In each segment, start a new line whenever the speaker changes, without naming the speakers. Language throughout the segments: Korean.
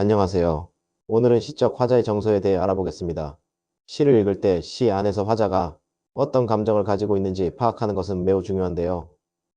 안녕하세요. 오늘은 시적 화자의 정서에 대해 알아보겠습니다. 시를 읽을 때 시 안에서 화자가 어떤 감정을 가지고 있는지 파악하는 것은 매우 중요한데요.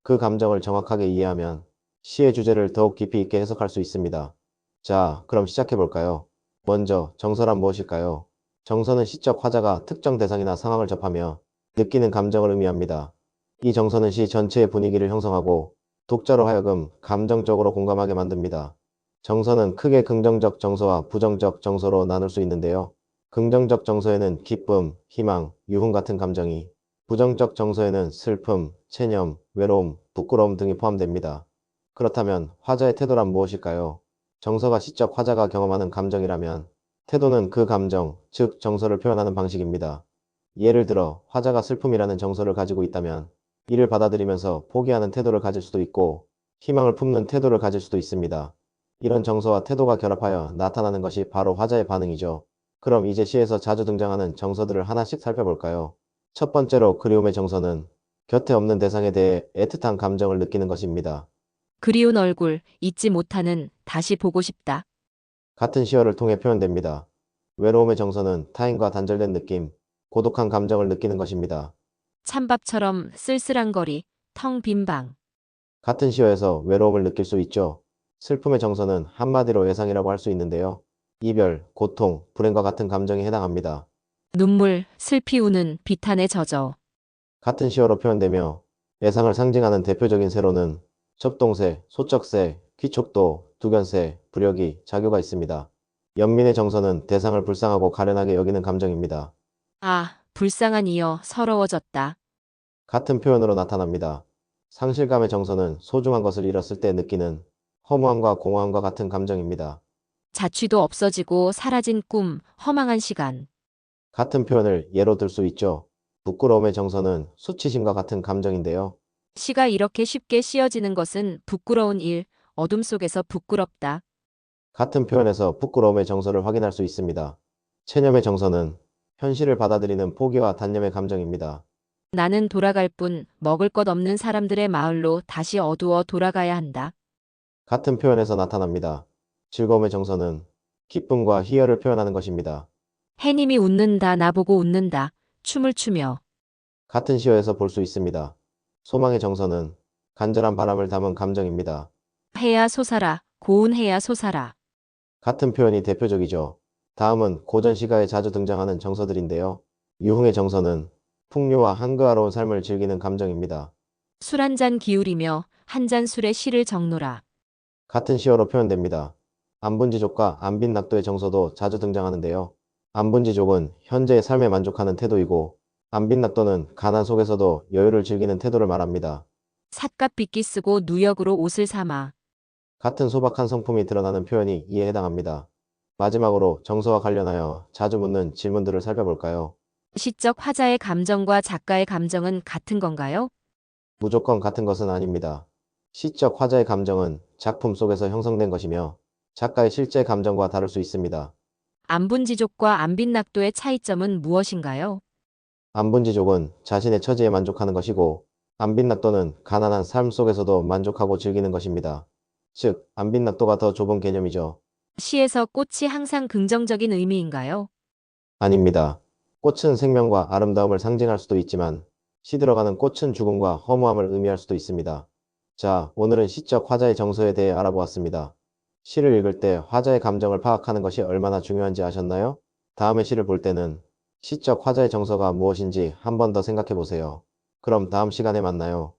그 감정을 정확하게 이해하면 시의 주제를 더욱 깊이 있게 해석할 수 있습니다. 자, 그럼 시작해 볼까요? 먼저 정서란 무엇일까요? 정서는 시적 화자가 특정 대상이나 상황을 접하며 느끼는 감정을 의미합니다. 이 정서는 시 전체의 분위기를 형성하고 독자로 하여금 감정적으로 공감하게 만듭니다. 정서는 크게 긍정적 정서와 부정적 정서로 나눌 수 있는데요. 긍정적 정서에는 기쁨, 희망, 유흥 같은 감정이, 부정적 정서에는 슬픔, 체념, 외로움, 부끄러움 등이 포함됩니다. 그렇다면 화자의 태도란 무엇일까요? 정서가 시적 화자가 경험하는 감정이라면 태도는 그 감정, 즉 정서를 표현하는 방식입니다. 예를 들어 화자가 슬픔이라는 정서를 가지고 있다면 이를 받아들이면서 포기하는 태도를 가질 수도 있고 희망을 품는 태도를 가질 수도 있습니다. 이런 정서와 태도가 결합하여 나타나는 것이 바로 화자의 반응이죠. 그럼 이제 시에서 자주 등장하는 정서들을 하나씩 살펴볼까요? 첫 번째로 그리움의 정서는 곁에 없는 대상에 대해 애틋한 감정을 느끼는 것입니다.
그리운 얼굴, 잊지 못하는, 다시 보고 싶다.
같은 시어를 통해 표현됩니다. 외로움의 정서는 타인과 단절된 느낌, 고독한 감정을 느끼는 것입니다.
찬밥처럼 쓸쓸한 거리, 텅 빈 방.
같은 시어에서 외로움을 느낄 수 있죠. 슬픔의 정서는 한마디로 예상이라고 할 수 있는데요. 이별, 고통, 불행과 같은 감정에 해당합니다.
눈물, 슬피 우는 비탄에 젖어.
같은 시어로 표현되며 예상을 상징하는 대표적인 세로는 첩동새, 소쩍새, 귀촉도, 두견새, 부력이, 자교가 있습니다. 연민의 정서는 대상을 불쌍하고 가련하게 여기는 감정입니다.
아, 불쌍한 이여, 서러워졌다.
같은 표현으로 나타납니다. 상실감의 정서는 소중한 것을 잃었을 때 느끼는 허무함과 공허함과 같은 감정입니다.
자취도 없어지고 사라진 꿈, 허망한 시간.
같은 표현을 예로 들 수 있죠. 부끄러움의 정서는 수치심과 같은 감정인데요.
시가 이렇게 쉽게 씌어지는 것은 부끄러운 일, 어둠 속에서 부끄럽다.
같은 표현에서 부끄러움의 정서를 확인할 수 있습니다. 체념의 정서는 현실을 받아들이는 포기와 단념의 감정입니다.
나는 돌아갈 뿐 먹을 것 없는 사람들의 마을로 다시 어두워 돌아가야 한다.
같은 표현에서 나타납니다. 즐거움의 정서는 기쁨과 희열을 표현하는 것입니다.
해님이 웃는다, 나보고 웃는다. 춤을 추며.
같은 시어에서 볼 수 있습니다. 소망의 정서는 간절한 바람을 담은 감정입니다.
해야 솟아라, 고운 해야 솟아라.
같은 표현이 대표적이죠. 다음은 고전 시가에 자주 등장하는 정서들인데요. 유흥의 정서는 풍요와 한가로운 삶을 즐기는 감정입니다.
술 한 잔 기울이며 한 잔 술에 시를 적노라.
같은 시어로 표현됩니다. 안분지족과 안빈낙도의 정서도 자주 등장하는데요. 안분지족은 현재의 삶에 만족하는 태도이고 안빈낙도는 가난 속에서도 여유를 즐기는 태도를 말합니다.
삿갓 빗기 쓰고 누역으로 옷을 삼아.
같은 소박한 성품이 드러나는 표현이 이에 해당합니다. 마지막으로 정서와 관련하여 자주 묻는 질문들을 살펴볼까요?
시적 화자의 감정과 작가의 감정은 같은 건가요?
무조건 같은 것은 아닙니다. 시적 화자의 감정은 작품 속에서 형성된 것이며 작가의 실제 감정과 다를 수 있습니다.
안분지족과 안빈낙도의 차이점은 무엇인가요?
안분지족은 자신의 처지에 만족하는 것이고 안빈낙도는 가난한 삶 속에서도 만족하고 즐기는 것입니다. 즉, 안빈낙도가 더 좁은 개념이죠.
시에서 꽃이 항상 긍정적인 의미인가요?
아닙니다. 꽃은 생명과 아름다움을 상징할 수도 있지만 시들어가는 꽃은 죽음과 허무함을 의미할 수도 있습니다. 자, 오늘은 시적 화자의 정서에 대해 알아보았습니다. 시를 읽을 때 화자의 감정을 파악하는 것이 얼마나 중요한지 아셨나요? 다음에 시를 볼 때는 시적 화자의 정서가 무엇인지 한 번 더 생각해 보세요. 그럼 다음 시간에 만나요.